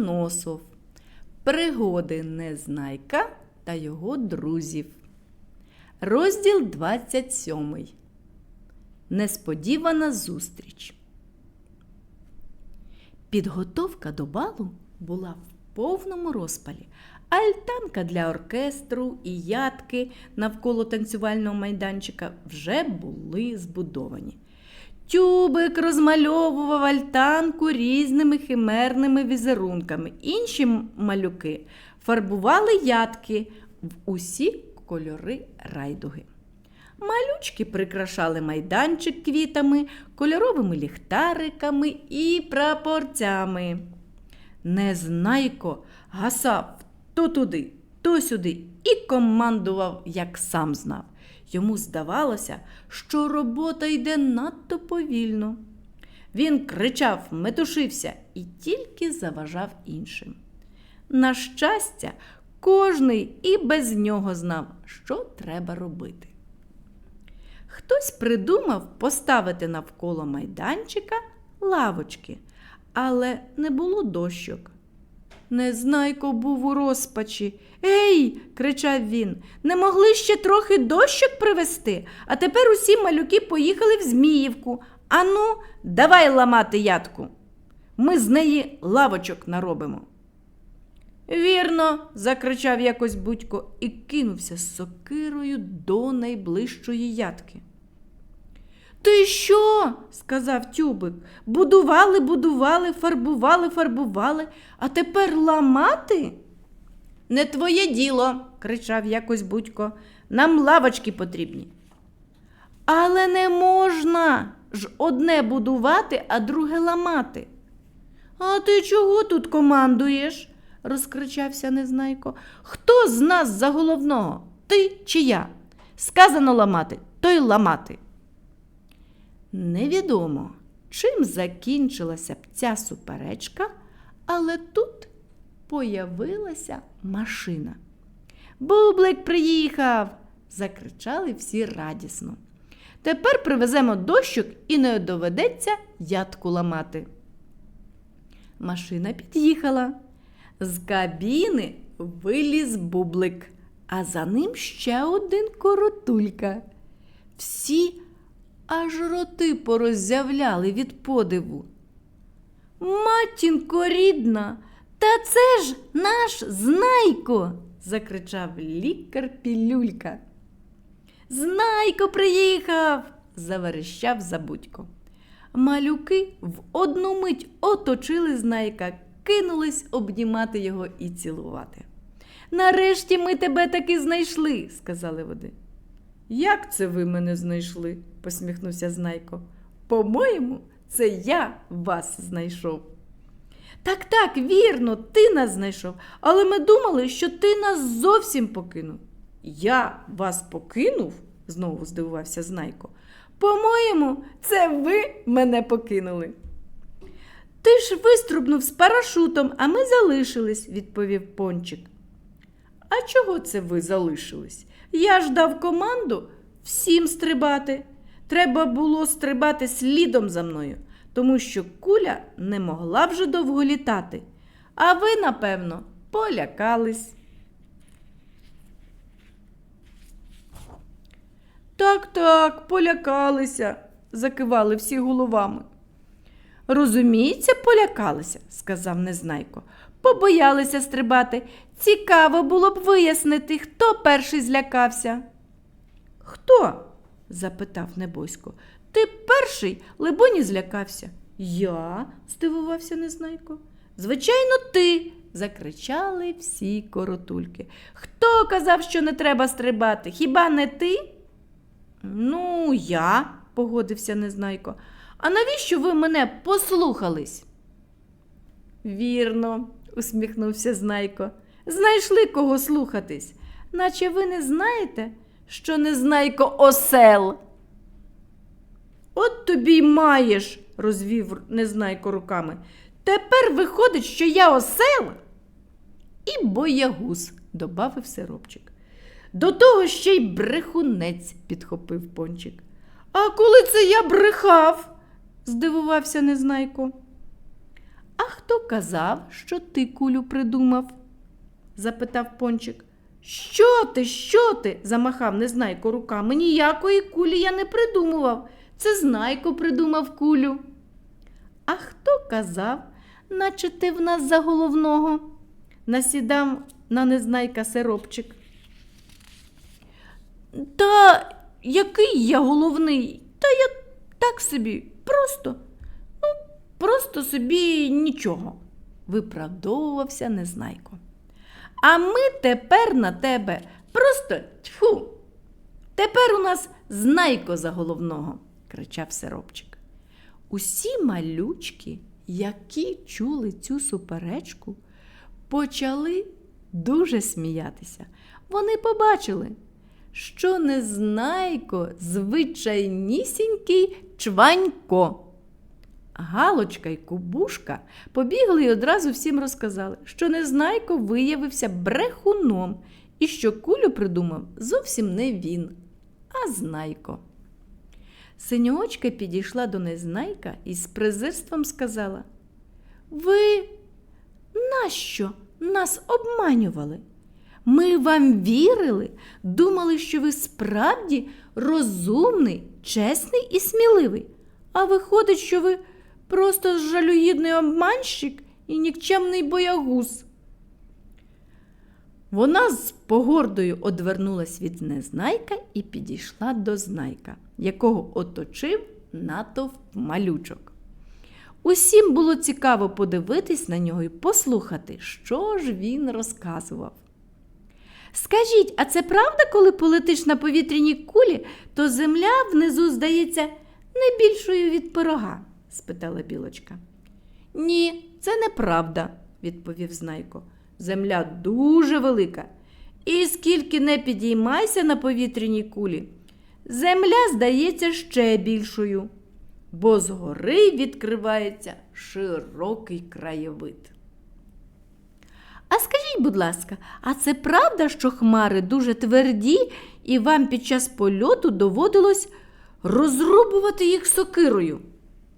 Микола Носов. Пригоди Незнайка та його друзів. Розділ 27. Несподівана зустріч. Підготовка до балу була в повному розпалі. Альтанка для оркестру і ядки навколо танцювального майданчика вже були збудовані. Тюбик розмальовував альтанку різними химерними візерунками. Інші малюки фарбували ядки в усі кольори райдуги. Малючки прикрашали майданчик квітами, кольоровими ліхтариками і прапорцями. Незнайко гасав то туди, то сюди і командував, як сам знав. Йому здавалося, що робота йде надто повільно. Він кричав, метушився і тільки заважав іншим. На щастя, кожний і без нього знав, що треба робити. Хтось придумав поставити навколо майданчика лавочки, але не було дощок. Незнайко був у розпачі. Ей, кричав він, не могли ще трохи дощок привезти, а тепер усі малюки поїхали в Зміївку. Ану, давай ламати ядку. Ми з неї лавочок наробимо. Вірно, закричав якось Будько і кинувся з сокирою до найближчої ядки. Ти що? сказав тюбик. Будували, будували, фарбували, фарбували, а тепер ламати? Не твоє діло, кричав якось Будько. Нам лавочки потрібні. Але не можна ж одне будувати, а друге ламати. А ти чого тут командуєш? розкричався Незнайко. Хто з нас за головного? Ти чи я? Сказано ламати, то й ламати. Невідомо, чим закінчилася б ця суперечка, але тут появилася машина. Бублик приїхав, закричали всі радісно. Тепер привеземо дощок і не доведеться ядку ламати. Машина під'їхала. З кабіни виліз бублик, а за ним ще один коротулька. Всі аж роти пороззявляли від подиву. Матінко рідна, та це ж наш знайко, закричав лікар Пілюлька. Знайко приїхав, заверещав забудько. Малюки в одну мить оточили знайка, кинулись обнімати його і цілувати. Нарешті ми тебе таки знайшли, сказали вони. Як це ви мене знайшли? посміхнувся Знайко. По-моєму, це я вас знайшов. Так, так, вірно, ти нас знайшов, але ми думали, що ти нас зовсім покинув. Я вас покинув? знову здивувався Знайко. По-моєму, це ви мене покинули. Ти ж виструбнув з парашутом, а ми залишились, відповів пончик. А чого це ви залишились? Я ж дав команду всім стрибати. Треба було стрибати слідом за мною, тому що куля не могла вже довго літати. А ви, напевно, полякались. Так, так, полякалися, закивали всі головами. Розуміється, полякалися, сказав Незнайко. Побоялися стрибати. Цікаво було б вияснити, хто перший злякався. Хто? запитав Небосько. Ти перший, либоні, злякався. Я? здивувався Незнайко. Звичайно, ти. закричали всі коротульки. Хто казав, що не треба стрибати? Хіба не ти? Ну, я, погодився Незнайко. А навіщо ви мене послухались? Вірно, усміхнувся Знайко. Знайшли кого слухатись, наче ви не знаєте, що Незнайко осел. От тобі й маєш, розвів Незнайко руками. Тепер виходить, що я осел і боягуз, добавив сиропчик. До того ще й брехунець, підхопив пончик. А коли це я брехав? здивувався Незнайко. Хто казав, що ти кулю придумав? запитав пончик. Що ти, що ти? замахав незнайко руками. Ніякої кулі я не придумував. Це знайко придумав кулю. А хто казав, наче ти в нас за головного? насідав на незнайка сиропчик. Та який я головний? Та я так собі, просто, просто собі нічого, виправдовувався незнайко. А ми тепер на тебе просто тьфу. Тепер у нас знайко за головного, кричав сиропчик. Усі малючки, які чули цю суперечку, почали дуже сміятися. Вони побачили, що незнайко звичайнісінький чванько. Галочка й Кубушка побігли і одразу всім розказали, що Незнайко виявився брехуном і що кулю придумав зовсім не він, а знайко. Синьоочка підійшла до Незнайка і з презирством сказала: Ви нащо нас обманювали? Ми вам вірили, думали, що ви справді розумний, чесний і сміливий. А виходить, що ви просто жалюгідний обманщик і нікчемний боягуз. Вона з погордою одвернулась від незнайка і підійшла до знайка, якого оточив натовп малючок. Усім було цікаво подивитись на нього і послухати, що ж він розказував. Скажіть, а це правда, коли полетиш на повітряній кулі, то земля внизу здається не більшою від пирога? Спитала білочка. Ні, це неправда, відповів знайко. Земля дуже велика. І скільки не підіймайся на повітряній кулі, земля здається ще більшою, бо згори відкривається широкий краєвид. А скажіть, будь ласка, а це правда, що хмари дуже тверді, і вам під час польоту доводилось розрубувати їх сокирою?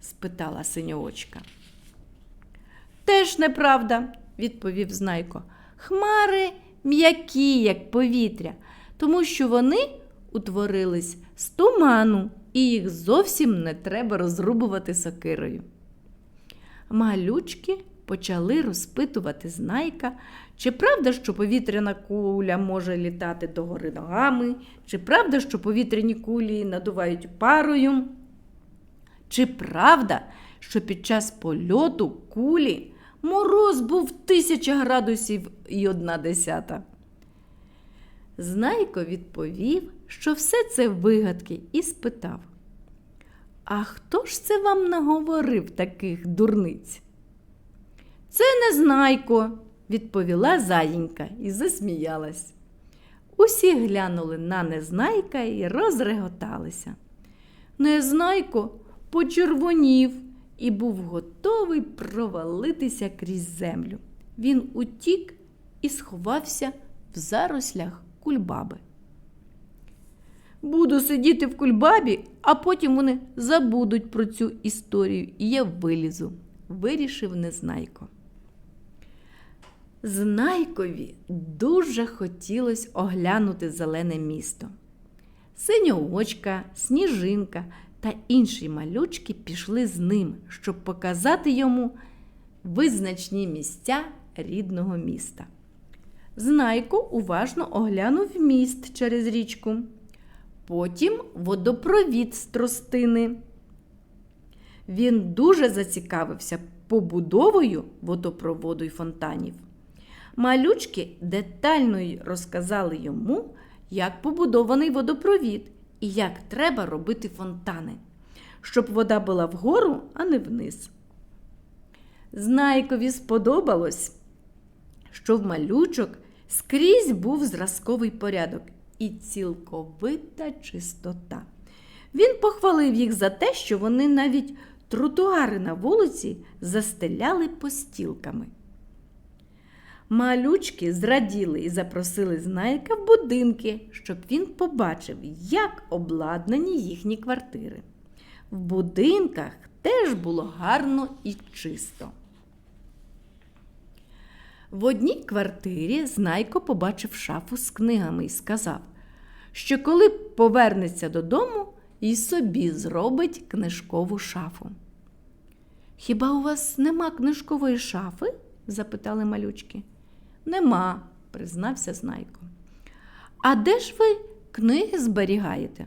Спитала синьоочка. Теж неправда, відповів знайко. Хмари м'які, як повітря, тому що вони утворились з туману, і їх зовсім не треба розрубувати сокирою. Малючки почали розпитувати знайка, чи правда, що повітряна куля може літати догори ногами, чи правда, що повітряні кулі надувають парою, чи правда, що під час польоту кулі мороз був тисяча градусів і одна десята. Знайко відповів, що все це вигадки, і спитав: А хто ж це вам наговорив таких дурниць? Це не знайко, відповіла заїнька і засміялась. Усі глянули на незнайка і розреготалися. Незнайко почервонів і був готовий провалитися крізь землю. Він утік і сховався в зарослях кульбаби. Буду сидіти в кульбабі, а потім вони забудуть про цю історію, і я вилізу, вирішив Незнайко. Знайкові дуже хотілося оглянути зелене місто. Синьоочка, сніжинка та інші малючки пішли з ним, щоб показати йому визначні місця рідного міста. Знайко уважно оглянув міст через річку, потім водопровід з тростини. Він дуже зацікавився побудовою водопроводу й фонтанів. Малючки детально розказали йому, як побудований водопровід і як треба робити фонтани, щоб вода була вгору, а не вниз. Знайкові сподобалось, що в малючок скрізь був зразковий порядок і цілковита чистота. Він похвалив їх за те, що вони навіть тротуари на вулиці застеляли постілками. Малючки зраділи і запросили знайка в будинки, щоб він побачив, як обладнані їхні квартири. В будинках теж було гарно і чисто. В одній квартирі Знайко побачив шафу з книгами і сказав, що коли повернеться додому і собі зробить книжкову шафу. Хіба у вас нема книжкової шафи? запитали малючки. Нема, признався Знайко. А де ж ви книги зберігаєте?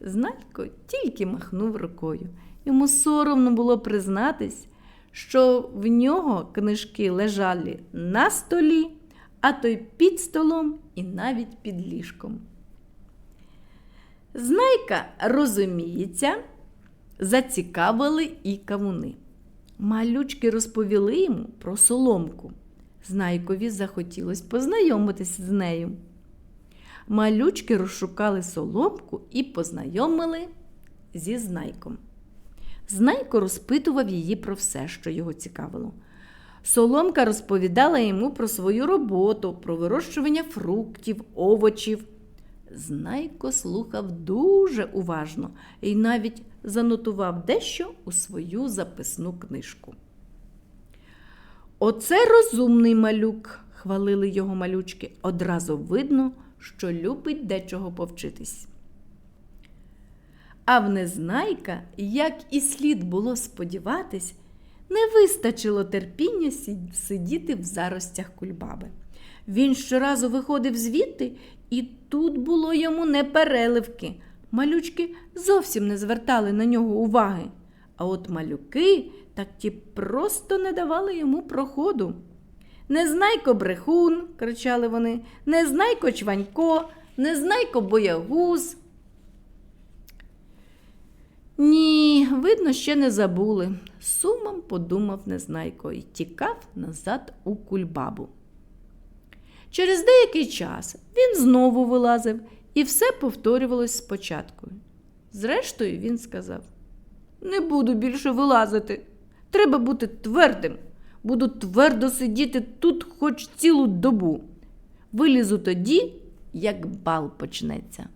Знайко тільки махнув рукою. Йому соромно було признатись, що в нього книжки лежали на столі, а то й під столом і навіть під ліжком. Знайка, розуміється, зацікавили і кавуни. Малючки розповіли йому про соломку. Знайкові захотілось познайомитися з нею. Малючки розшукали соломку і познайомили зі знайком. Знайко розпитував її про все, що його цікавило. Соломка розповідала йому про свою роботу, про вирощування фруктів, овочів. Знайко слухав дуже уважно і навіть занотував дещо у свою записну книжку. Оце розумний малюк, хвалили його малючки. Одразу видно, що любить дечого повчитись. А в незнайка, як і слід було сподіватись, не вистачило терпіння сидіти в заростях кульбаби. Він щоразу виходив звідти, і тут було йому не переливки. Малючки зовсім не звертали на нього уваги. А от малюки так ті просто не давали йому проходу. Незнайко брехун, кричали вони, незнайко чванько, незнайко боягуз. Ні, видно, ще не забули. Сумом подумав Незнайко і тікав назад у кульбабу. Через деякий час він знову вилазив, і все повторювалось спочатку. Зрештою, він сказав: Не буду більше вилазити. Треба бути твердим. Буду твердо сидіти тут хоч цілу добу. Вилізу тоді, як бал почнеться.